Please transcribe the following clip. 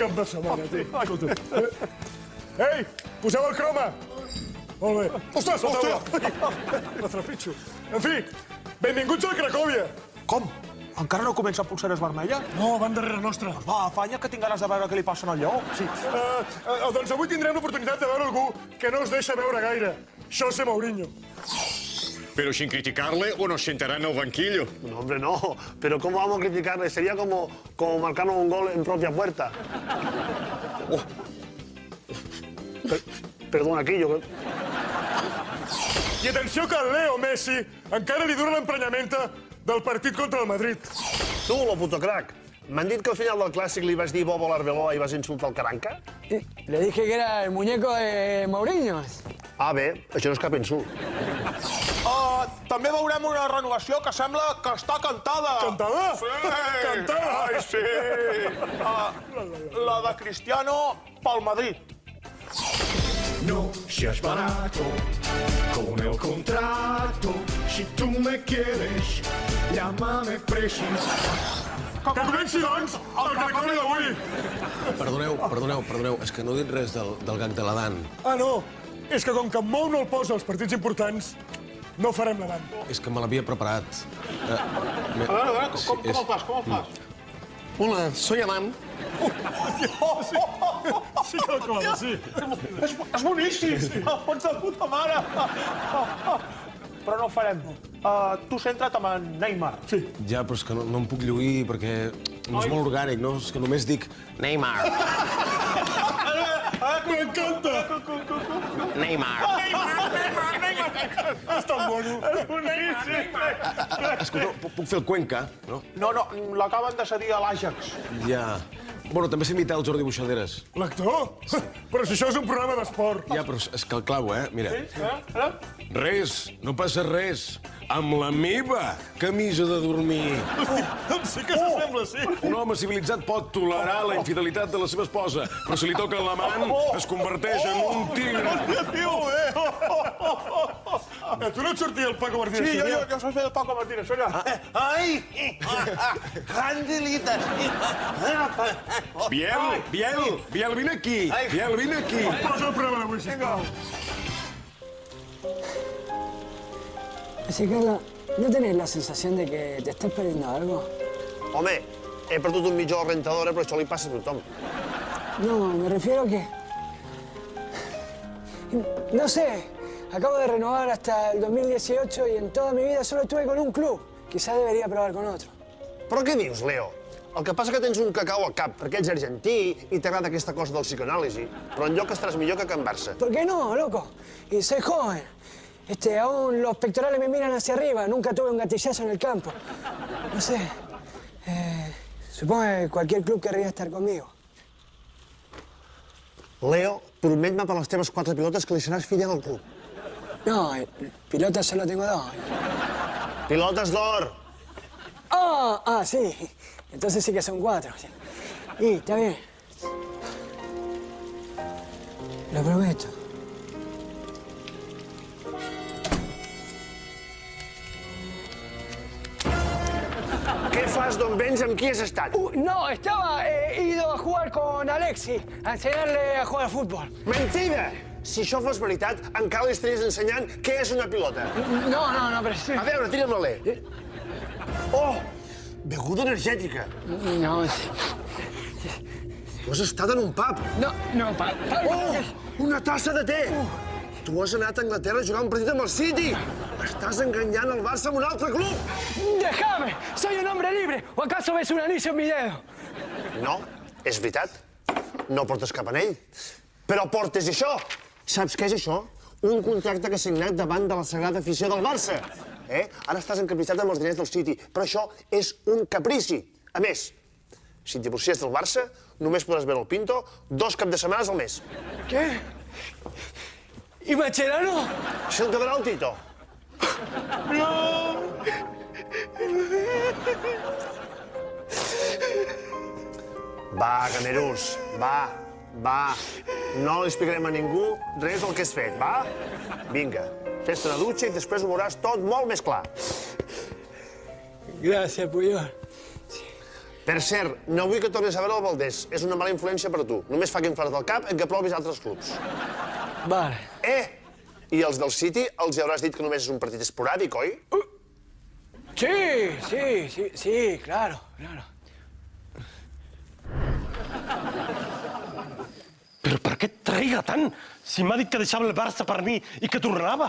Cap de setmana, tio. Escolta. Eh, Ei, poseu el croma. Molt bé. Ostres, taula. La trepitjo. En fi, benvinguts a Cracòvia. Com? Encara no comença Polseres Vermella? No, van darrere nostra. Va, afanya que tinc ganes de veure què li passa al lleó. Sí. Uh, uh, doncs avui tindrem l'oportunitat de veure algú que no es deixa veure gaire. José Mourinho. Pero sin criticarle o nos sentará en el banquillo. No, hombre, no. Pero ¿cómo vamos a criticarle? Sería como, como marcarnos un gol en propia puerta. Oh. Per- perdona, Quillo. que- I atenció que el Leo Messi encara li dura l'emprenyamenta del partit contra el Madrid. Tu, lo puto crack. M'han dit que al final del clàssic li vas dir Bobo l'Arbeloa i vas insultar el Caranca? Le dije que era el muñeco de Mourinho. Ah, bé, això no és cap insult. Uh, també veurem una renovació que sembla que està cantada. Cantada? Sí! Cantada? Ai, sí! Uh, la de Cristiano pel Madrid. No seas barato con el contrato. Si tú me quieres, llámame preciso. Que comenci, doncs, el Cracòvia d'avui. Perdoneu, perdoneu, perdoneu, és que no he dit res del, del gag de l'Adan. Ah, no. És que com que Mou no el posa als partits importants, no farem la dan. És que me l'havia preparat. Uh, A veure, a veure, com, com el fas, com el fas? Hola, soy Adan. Sí que el cola, sí. És, és boníssim! Sí. Pots de puta mare! Però no ho farem. Uh, tu centra't amb en Neymar. Sí. Ja, però és que no, no em puc lluir perquè no és molt orgànic, no? És que només dic Neymar, Neymar. És tan bueno. Escolta, puc, puc fer el Cuenca, no? No, no, l'acaben de cedir a l'Àjax. Ja. Bueno, també sé imitar el Jordi Buixaderes. L'actor? Però si això és un programa d'esport. Ja, però és que el clavo, eh? Mira. Eh? Eh? Res, no passa res. Amb la meva camisa de dormir. Doncs sí que s'assembla, sí. Un home civilitzat pot tolerar la infidelitat de la seva esposa, però si li toca l'amant, es converteix en un tigre. Tio, eh? Eh, Tu no et sortia el Paco Martínez? Sí, jo, jo, Soria? jo soy el Paco Martínez, soy yo. ¡Ay! ¡Angelitas! Biel, Biel, Biel, vine aquí. Biel, vine aquí. Posa el programa d'avui, sisplau. Que, ¿no tenés la sensación de que te estás perdiendo algo? Home, he perdut un mitjó rentadora, però això li passa a tothom. No, me refiero a que... No sé, acabo de renovar hasta el 2018 y en toda mi vida solo estuve con un club. Quizás debería probar con otro. Però què dius, Leo? El que passa que tens un cacau al cap, perquè ets argentí i t'agrada aquesta cosa del psicoanàlisi. Però enlloc estaràs millor que a Can Barça. ¿Por qué no, loco? Y soy joven. Este, aún los pectorales me miran hacia arriba. Nunca tuve un gatillazo en el campo. No sé. eh, supongo que cualquier club querría estar conmigo. Leo, promet-me per les teves quatre pilotes que li seràs fidel al club. No, eh, pilotas solo tengo dos. Pilotes d'or! Ah, ah, sí. Entonces sí que son cuatro. Y está bien. Lo prometo. Fas d'on vens? Amb qui has estat? Uh, no, estaba eh, ido a jugar con Alexi, a enseñarle a jugar al fútbol. Mentida! Si això fos veritat, encara li estaries ensenyant què és una pilota. No, no, no, pero sí. A veure, tira'm l'alè. Oh! Beguda energètica. No, sí. Tu has estat en un pub. no, no, pa- Oh! Una tassa de té! Tu has anat a Anglaterra a jugar un partit amb el City! Estàs enganyant el Barça amb un altre club! ¡Déjame! ¡Soy hombre libre! ¿O acaso ves un anillo en mi dedo? No, és veritat. No portes cap anell. Però portes això. Saps què és això? Un contracte que has signat davant de la sagrada afició del Barça. Eh? Ara estàs encapritzat amb els diners del City, però això és un caprici. A més, si et divorcies del Barça, només podràs veure el Pinto dos cap de setmanes al mes. ¿Qué? ¿Y Macherano? Si el quedarà el Tito. Va, Camerús, va, va. No li explicarem a ningú res del que has fet, va? Vinga, fes-te una dutxa i després ho veuràs tot molt més clar. Gracias, Puyol. Per cert, no vull que tornis a veure el Valdés. És una mala influència per a tu. Només fa que inflar del cap en que provis altres clubs. Vale. Eh! I els del City els hi hauràs dit que només és un partit esporàdic, oi? Sí, sí, sí, sí, claro, claro. Però per què et traiga tant? Si m'ha dit que deixava el Barça per mi i que tornava.